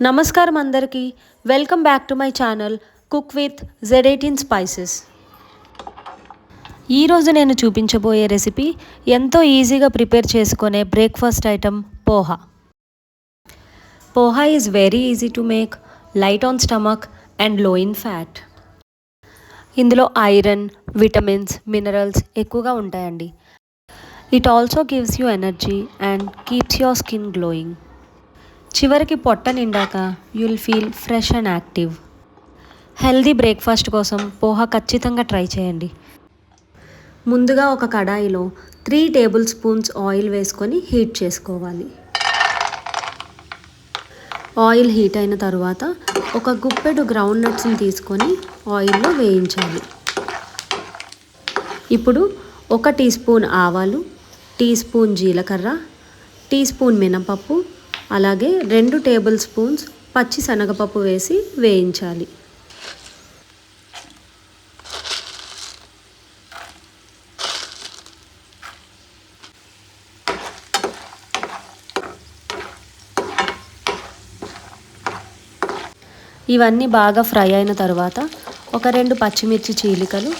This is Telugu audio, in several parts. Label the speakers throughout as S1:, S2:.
S1: నమస్కారం అందరికీ. Welcome back to my channel cook with Z eighteen spices ఈరోజు నేను చూపించబోయే రెసిపీ ఎంతో ఈజీగా ప్రిపేర్ చేసుకునే breakfast item poha. Poha is very easy to make light on stomach and low in fat ఇందులో ఐరన్ విటమిన్స్ మినరల్స్ ఎక్కువగా ఉంటాయండి. It also gives you energy and keeps your skin glowing చివరికి పొట్ట నిండాక you'll feel fresh and active healthy breakfast కోసం పోహా ఖచ్చితంగా ట్రై చేయండి. ముందుగా ఒక కడాయిలో త్రీ టేబుల్ స్పూన్స్ ఆయిల్ వేసుకొని హీట్ చేసుకోవాలి. ఆయిల్ హీట్ అయిన తర్వాత ఒక గుప్పెడు గ్రౌండ్ నట్స్ని తీసుకొని ఆయిల్లో వేయించాలి. ఇప్పుడు ఒక టీ స్పూన్ ఆవాలు టీ స్పూన్ జీలకర్ర టీ స్పూన్ మినపప్పు అలాగే రెండు టేబుల్ స్పూన్స్ పచ్చి శనగపప్పు వేసి వేయించాలి. ఇవన్నీ బాగా ఫ్రై అయిన తర్వాత ఒక రెండు పచ్చిమిర్చి చీలికలు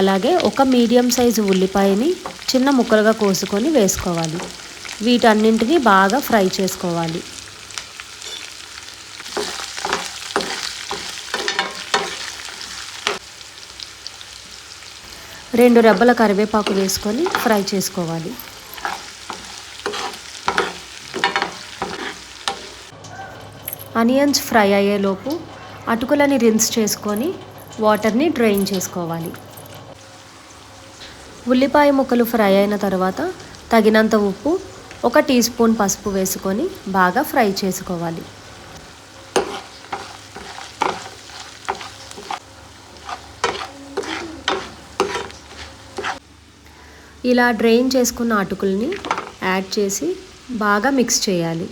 S1: అలాగే ఒక మీడియం సైజు ఉల్లిపాయని చిన్న ముక్కలుగా కోసుకొని వేసుకోవాలి. వీటన్నింటినీ బాగా ఫ్రై చేసుకోవాలి. రెండు రెబ్బల కరివేపాకు వేసుకొని ఫ్రై చేసుకోవాలి. అనియన్స్ ఫ్రై అయ్యేలోపు అటుకులని రిన్స్ చేసుకొని వాటర్ని డ్రైన్ చేసుకోవాలి. ఉల్లిపాయ ముక్కలు ఫ్రై అయిన తర్వాత తగినంత ఉప్పు ఒక టీ స్పూన్ పసుపు వేసుకొని బాగా ఫ్రై చేసుకోవాలి. ఇలా డ్రైన్ చేసుకున్న అటుకుల్ని యాడ్ చేసి బాగా మిక్స్ చేయాలి.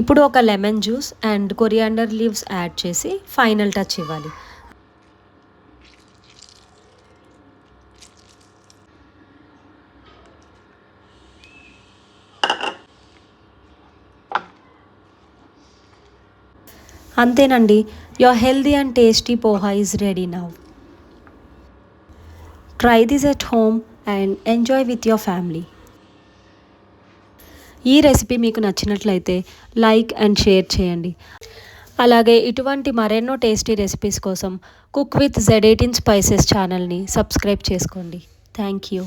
S1: ఇప్పుడు ఒక lemon juice and coriander leaves add చేసి ఫైనల్ టచ్ ఇవ్వాలి. అంతేనండి. Your healthy and tasty poha is ready now try this at home and enjoy with your family ఈ రెసిపీ మీకు నచ్చినట్లయితే లైక్ అండ్ షేర్ చేయండి. అలాగే ఇటువంటి మరెన్నో టేస్టీ రెసిపీస్ కోసం cook with Z eighteen spices ఛానల్ని సబ్స్క్రైబ్ చేసుకోండి. Thank you